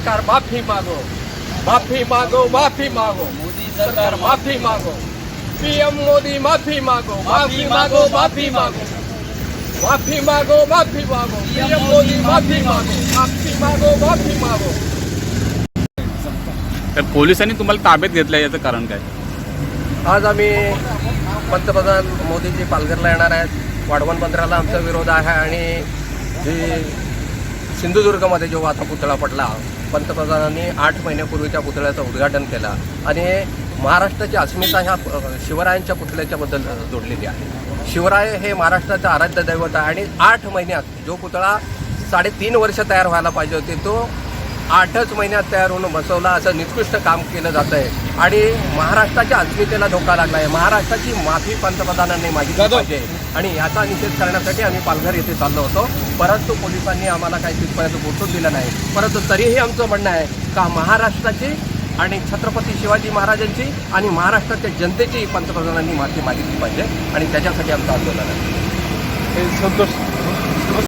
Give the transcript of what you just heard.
सरकार माफी मागो माफी मागो माफी मागो. मोदी सरकार माफी मागो. पीएम मोदी माफी मागो माफी मागो माफी मागो. माफी मागो माफी मागो. पीएम मोदी माफी मागो. माफी मागो माफी मागो. तर पोलिसांनी तुम्हाला ताब्यात घेतलं याचं कारण काय? आज आम्ही पंतप्रधान मोदीजी पालघरला येणार आहेत. वाढवण बंदराला आमचा विरोध आहे आणि जी सिंधुदुर्गमध्ये जो आता पुतळा पडला पंतप्रधानांनी आठ महिन्यापूर्वीच्या पुतळ्याचं उद्घाटन केलं आणि महाराष्ट्राची अस्मिता ह्या शिवरायांच्या पुतळ्याच्याबद्दल जोडलेली आहे. शिवराय हे महाराष्ट्राचं आराध्य दैवत आहे आणि आठ महिन्यात जो पुतळा साडेतीन वर्ष तयार व्हायला पाहिजे होते तो आठच महिन्यात तयार होऊन बसवला असं निकृष्ट काम केलं जात आहे. आणि महाराष्ट्राच्या अस्मितेला धोका लागला आहे. महाराष्ट्राची माफी पंतप्रधानांनी मागितली पाहिजे. आणि याचा निषेध करण्यासाठी आम्ही पालघर येथे चाललो होतो. परंतु पोलिसांनी आम्हाला काही तिथपर्यंत पोहोचून दिलं नाही. परंतु तरीही आमचं म्हणणं आहे का महाराष्ट्राची आणि छत्रपती शिवाजी महाराजांची आणि महाराष्ट्राच्या जनतेची पंतप्रधानांनी माफी मागितली पाहिजे. आणि त्याच्यासाठी आमचं आंदोलन आहे. हे संतोष